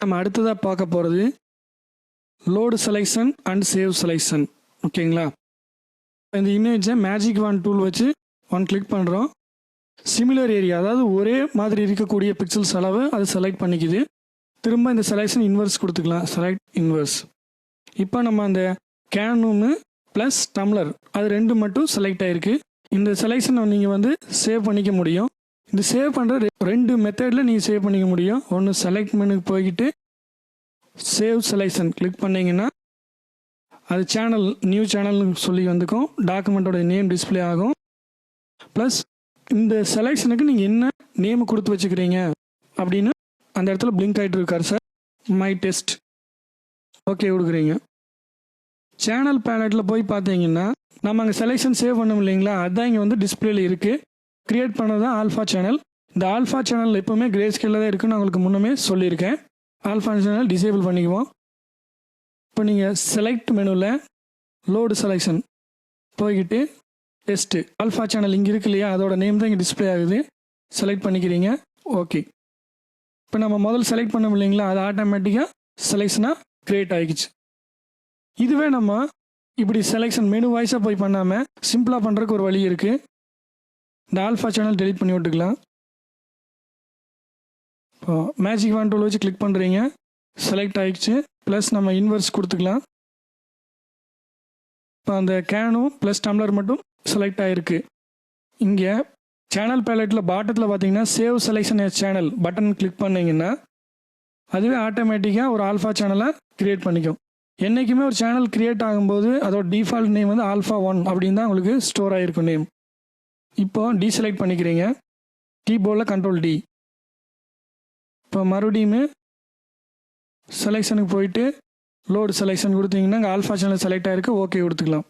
நம்ம அடுத்ததாக பார்க்க போகிறது load selection and save selection ஓகேங்களா? இந்த இமேஜை மேஜிக் ஒன் டூல் வச்சு ஒன் கிளிக் பண்ணுறோம் சிமிலர் ஏரியா அதாவது ஒரே மாதிரி இருக்கக்கூடிய பிக்சல்ஸ் அளவு அது செலக்ட் பண்ணிக்குது. திரும்ப இந்த செலெக்ஷன் இன்வர்ஸ் கொடுத்துக்கலாம். செலக்ட் இன்வர்ஸ் இப்போ நம்ம அந்த கேனூமு ப்ளஸ் டம்ளர் அது ரெண்டு மட்டும் செலக்ட் ஆகிருக்கு இந்த செலெக்ஷனை நீங்கள் வந்து சேவ் பண்ணிக்க முடியும். இந்த சேவ் பண்ணுற ரெண்டு மெத்தடில் நீங்கள் சேவ் பண்ணிக்க முடியும். ஒன்று செலக்ட் மெனுக்கு போய்கிட்டு சேவ் செலெக்ஷன் கிளிக் பண்ணிங்கன்னா அது சேனல் நியூ சேனல்னு சொல்லி வந்துக்கும். டாக்குமெண்ட்டோட நேம் டிஸ்ப்ளே ஆகும். ப்ளஸ் இந்த செலெக்ஷனுக்கு நீங்கள் என்ன நேம் கொடுத்து வச்சுக்கிறீங்க அப்படின்னு அந்த இடத்துல பிளிங்க் ஆகிட்டு இருக்கார் சார் மை டெஸ்ட் ஓகே கொடுக்குறீங்க. சேனல் பேலட்டில் போய் பார்த்தீங்கன்னா நம்ம அங்கே செலெக்ஷன் சேவ் பண்ணோம் இல்லைங்களா? அதுதான் இங்கே வந்து டிஸ்பிளேல இருக்குது கிரியேட் பண்ணது தான் ஆல்ஃபா சேனல் இந்த ஆல்ஃபா சேனல் எப்போவுமே கிரே ஸ்கேலில் தான் இருக்குன்னு நான் உங்களுக்கு முன்னமே சொல்லியிருக்கேன். ஆல்ஃபா சேனல் டிசேபிள் பண்ணிக்குவோம். இப்போ நீங்கள் செலக்ட் மெனுவில் லோடு செலெக்ஷன் போய்கிட்டு டெஸ்ட்டு ஆல்ஃபா சேனல் இங்கே இருக்கு இல்லையா? அதோட நேம் தான் இங்கே டிஸ்ப்ளே ஆகுது. செலக்ட் பண்ணிக்கிறீங்க. ஓகே இப்போ நம்ம முதல்ல செலக்ட் பண்ணோம் இல்லைங்களா? அது ஆட்டோமேட்டிக்காக செலெக்ஷனாக க்ரியேட் ஆகிடுச்சு இதுவே நம்ம இப்படி செலெக்ஷன் மெனு வாய்ஸாக போய் பண்ணாமல் சிம்பிளாக பண்ணுறதுக்கு ஒரு வழி இருக்குது இந்த ஆல்ஃபா சேனல் டெலிட் பண்ணி விட்டுக்கலாம். இப்போ மேஜிக் வேன் டூல் வச்சு கிளிக் பண்ணுறீங்க செலக்ட் ஆகிடுச்சு ப்ளஸ் நம்ம இன்வெர்ஸ் கொடுத்துக்கலாம். இப்போ அந்த கேனும் ப்ளஸ் டம்ளர் மட்டும் செலக்ட் ஆகிருக்கு இங்கே சேனல் பேலட்டில் பாட்டத்தில் பார்த்தீங்கன்னா save selection as channel button click பண்ணிங்கன்னா அதுவே ஆட்டோமேட்டிக்காக ஒரு ஆல்ஃபா சேனலை க்ரியேட் பண்ணிக்கும். என்றைக்குமே ஒரு சேனல் க்ரியேட் ஆகும்போது அதோட டிஃபால்ட் நேம் வந்து ஆல்ஃபா ஒன் அப்படின்னு தான் உங்களுக்கு ஸ்டோர் ஆகிருக்கும் நேம் இப்போ டீசெலக்ட் பண்ணிக்கிறீங்க. கீபோர்டில் கண்ட்ரோல் டி இப்போ மறுபடியும் செலெக்ஷனுக்கு போயிட்டு லோடு செலெக்ஷன் கொடுத்தீங்கன்னா இங்கே ஆல்ஃபா சேனல் செலக்ட் ஆகிருக்கு ஓகே கொடுத்துக்கலாம்.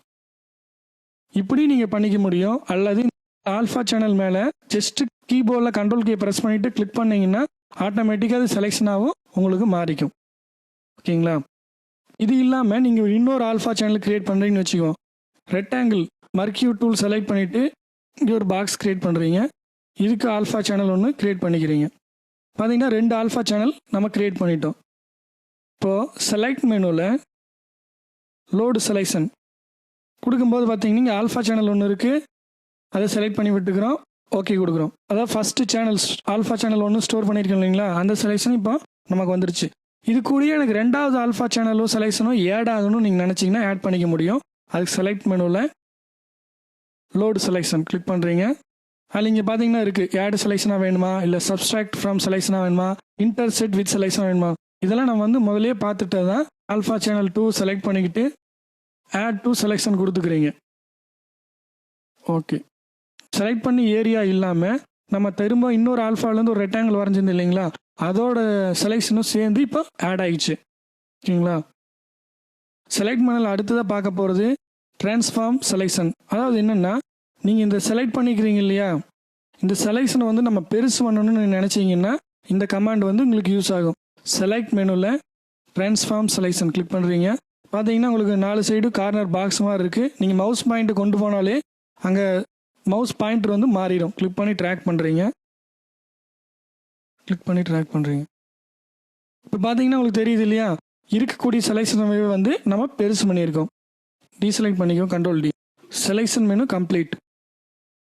இப்படி நீங்கள் பண்ணிக்க முடியும். அல்லது ஆல்ஃபா சேனல் மேலே ஜஸ்ட் கீபோர்டில் கண்ட்ரோல் கீ ப்ரெஸ் பண்ணிவிட்டு கிளிக் பண்ணிங்கன்னா ஆட்டோமேட்டிக்காக அது செலெக்ஷன் ஆகும் உங்களுக்கு மாறிக்கும். ஓகேங்களா? இது இல்லாமல் நீங்கள் இன்னொரு ஆல்ஃபா சேனல் கிரியேட் பண்ணுறீங்கன்னு வச்சுக்கோ. ரெக்டாங்கிள் மர்க்கியூ டூல் செலக்ட் பண்ணிவிட்டு இங்கே ஒரு பாக்ஸ் க்ரியேட் பண்ணுறீங்க இதுக்கு ஆல்ஃபா சேனல் ஒன்று க்ரியேட் பண்ணிக்கிறீங்க. பார்த்தீங்கன்னா ரெண்டு ஆல்ஃபா சேனல் நம்ம க்ரியேட் பண்ணிட்டோம். இப்போது செலக்ட் மெனுவில் லோடு செலெக்ஷன் கொடுக்கும்போது பார்த்தீங்கன்னா இங்கே ஆல்ஃபா சேனல் ஒன்று இருக்குது அதை செலக்ட் பண்ணி விட்டுக்கிறோம். ஓகே கொடுக்குறோம். அதாவது ஃபஸ்ட்டு சேனல் ஆல்ஃபா சேனல் ஒன்று ஸ்டோர் பண்ணியிருக்கோம் இல்லைங்களா? அந்த செலெக்ஷன் இப்போ நமக்கு வந்துருச்சு. இது கூடயே எனக்கு ரெண்டாவது ஆல்ஃபா சேனலோ செலெக்ஷனோ ஆட் ஆகணும்னு நீங்கள் நினச்சிங்கன்னா ஆட் பண்ணிக்க முடியும். அதுக்கு செலக்ட் மெனுவில் லோடு செலெக்ஷன் கிளிக் பண்ணுறீங்க அதில் இங்கே பார்த்தீங்கன்னா இருக்குது ஆட் செலெக்ஷனாக வேணுமா? இல்லை சப்ஸ்ட்ராக்ட் ஃப்ரம் செலெக்ஷனாக வேணுமா? இன்டர்செட் வித் செலெக்ஷன் வேணுமா? இதெல்லாம் நம்ம வந்து முதலே பார்த்துட்டு தான் ஆல்ஃபா சேனல் டூ செலக்ட் பண்ணிக்கிட்டு ஆட் டூ செலெக்ஷன் கொடுத்துக்கிறீங்க. ஓகே செலக்ட் பண்ணி ஏரியா இல்லாமல் நம்ம திரும்ப இன்னொரு ஆல்ஃபாலேருந்து ஒரு ரெக்டாங்கிள் வரைஞ்சிருந்து இல்லைங்களா? அதோட செலெக்ஷனும் சேர்ந்து இப்போ ஆட் ஆயிடுச்சு. ஓகேங்களா? செலக்ட் பண்ணல அடுத்ததாக பார்க்க போகிறது ட்ரான்ஸ்ஃபார்ம் செலெக்ஷன் அதாவது என்னென்னா நீங்கள் இந்த செலக்ட் பண்ணிக்கிறீங்க இல்லையா? இந்த செலெக்ஷனை வந்து நம்ம பெருசு பண்ணணும்னு நினச்சிங்கன்னா இந்த கமாண்ட் வந்து உங்களுக்கு யூஸ் ஆகும். செலக்ட் மெனுவில் ட்ரான்ஸ்ஃபார்ம் செலெக்ஷன் கிளிக் பண்ணுறீங்க பார்த்தீங்கன்னா உங்களுக்கு நாலு சைடு கார்னர் பாக்ஸ் மாதிரி இருக்குது நீங்கள் மவுஸ் பாயிண்ட்டு கொண்டு போனாலே அங்கே மவுஸ் பாயிண்டர் வந்து மாறிடும். கிளிக் பண்ணி ட்ராக் பண்ணுறீங்க கிளிக் பண்ணி ட்ராக் பண்ணுறீங்க இப்போ பார்த்தீங்கன்னா உங்களுக்கு தெரியுது இல்லையா? இருக்கக்கூடிய செலெக்ஷன் வந்து நம்ம பெருசு பண்ணியிருக்கோம். டீசெலக்ட் பண்ணிக்கோ control D selection menu complete